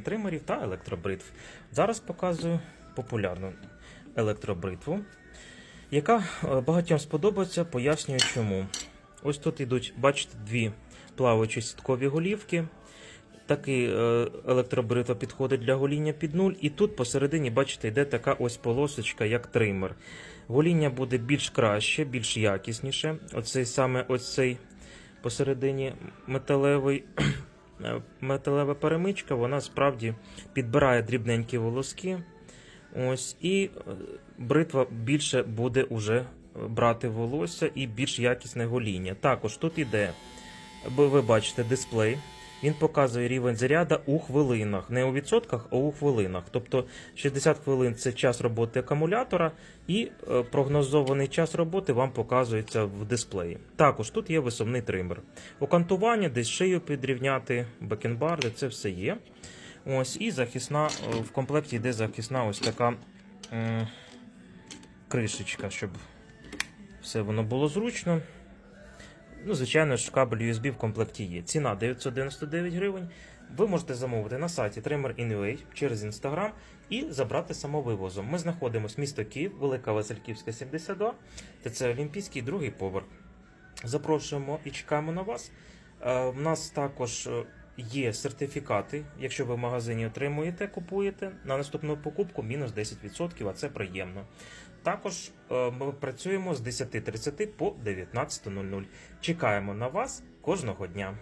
тримерів та електробритв. Зараз показую популярну електробритву, яка е, багатьом сподобається, пояснюю чому. Ось тут йдуть, бачите, дві плаваючі сіткові голівки. Такий е, електробритва підходить для гоління під нуль. І тут посередині, бачите, йде така ось полосочка, як тример. Гоління буде більш краще, більш якісніше. Оцей саме ось цей посередині металевий, металева перемичка, вона справді підбирає дрібненькі волоски. Ось, і е, бритва більше буде уже брати волосся і більш якісне гоління. Також тут іде, ви бачите, дисплей. Він показує рівень заряду у хвилинах, не у відсотках, а у хвилинах. Тобто 60 хвилин це час роботи акумулятора, і е, прогнозований час роботи вам показується в дисплеї. Також тут є висувний тример. Окантування, десь шию підрівняти, бекенбарди, це все є. Ось, і захисна, е, в комплекті йде захисна ось така м, кришечка, щоб все воно було зручно. Ну, звичайно ж, кабель USB в комплекті є. Ціна 999 гривень. Ви можете замовити на сайті Trimmer Anyway через Instagram і забрати самовивозом. Ми знаходимося місто Київ, Велика Васильківська, 72, ТЦ Олімпійський, другий поверх. Запрошуємо і чекаємо на вас. У нас також е, є сертифікати. Якщо ви в магазині отримуєте, купуєте на наступну покупку мінус 10%, а це приємно. Також е, ми працюємо з 10.30 по 19.00. Чекаємо на вас кожного дня.